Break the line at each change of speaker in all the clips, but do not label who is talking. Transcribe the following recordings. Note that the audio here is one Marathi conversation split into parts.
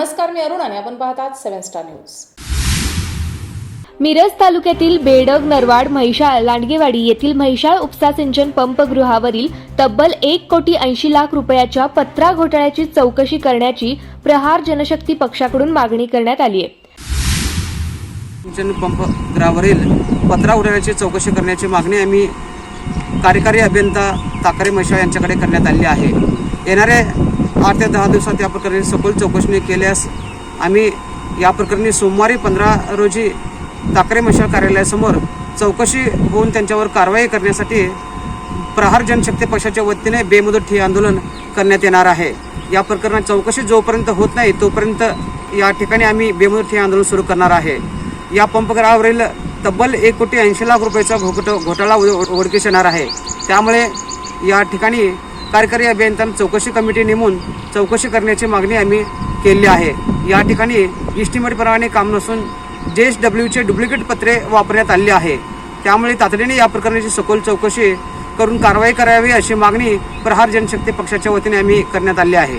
नमस्कार मी अरुण आणि आपण पाहतात सेव्हन स्टार न्यूज.
मिरज तालुक्यातील बेडग नरवाड म्हैशाळ लांडगेवाडी येथील म्हैशाळ उपसा सिंचन पंपगृहावरील तब्बल एक कोटी ऐंशी लाख रुपयाच्या पत्रा घोटाळ्याची चौकशी करण्याची प्रहार जनशक्ती पक्षाकडून मागणी करण्यात आली आहे.
सिंचन पंप ग्रावरील पत्रा उडवण्याची चौकशी करण्याची मागणी आम्ही कार्यकारी अभियंता ताकारे म्हैशाळ यांच्याकडे करण्यात आली आहे. येणाऱ्या आठ ते दहा दिवसात या प्रकरणी सखोल चौकशी केल्यास आम्ही या प्रकरणी सोमवारी पंधरा रोजी ताकरे मशाल कार्यालयासमोर चौकशी होऊन त्यांच्यावर कारवाई करण्यासाठी प्रहार जनशक्ती पक्षाच्या वतीने बेमुदत ठे आंदोलन करण्यात येणार आहे. या प्रकरणात चौकशी जोपर्यंत होत नाही तोपर्यंत या ठिकाणी आम्ही बेमुदत ठे आंदोलन सुरू करणार आहे. या पंपग्रहावरील तब्बल एक कोटी ऐंशी लाख रुपयाचा घोट घोटाळा उडकीस येणार आहे. त्यामुळे या ठिकाणी कार्यकारी अभियंत्यांना चौकशी कमिटी नेमून चौकशी करण्याची मागणी आम्ही केली आहे. या ठिकाणी इस्टिमेटप्रमाणे काम नसून जे एस डब्ल्यूचे डुप्लिकेट पत्रे वापरण्यात आली आहे. त्यामुळे तातडीने या प्रकरणाची सखोल चौकशी करून कारवाई करावी अशी मागणी प्रहार जनशक्ती पक्षाच्या वतीने आम्ही करण्यात आली आहे.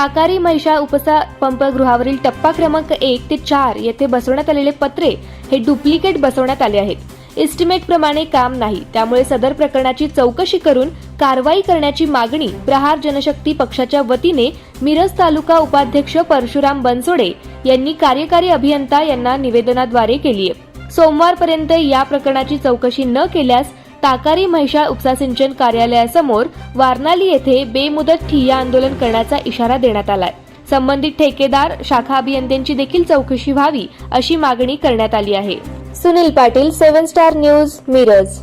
ताकारी महिषा उपसा पंपगृहावरील टप्पा क्रमांक एक ते चार येथे बसवण्यात आलेले पत्रे हे डुप्लिकेट बसवण्यात आले आहेत. इस्टिमेट प्रमाणे काम नाही. त्यामुळे सदर प्रकरणाची चौकशी करून कारवाई करण्याची मागणी प्रहार जनशक्ती पक्षाच्या वतीने मिरज तालुका उपाध्यक्ष परशुराम बनसोडे यांनी कार्यकारी अभियंता यांना निवेदनाद्वारे केली आहे सोमवारपर्यंत या प्रकरणाची चौकशी न केल्यास ताकारी म्हैशाळ उपसा सिंचन कार्यालयासमोर वारणाली येथे बेमुदत ठिय्या आंदोलन करण्याचा इशारा देण्यात आलाय. संबंधित ठेकेदार शाखा अभियंत्यांची देखील चौकशी व्हावी अशी मागणी करण्यात आली आहे. Sunil Patil seven star news Miraj.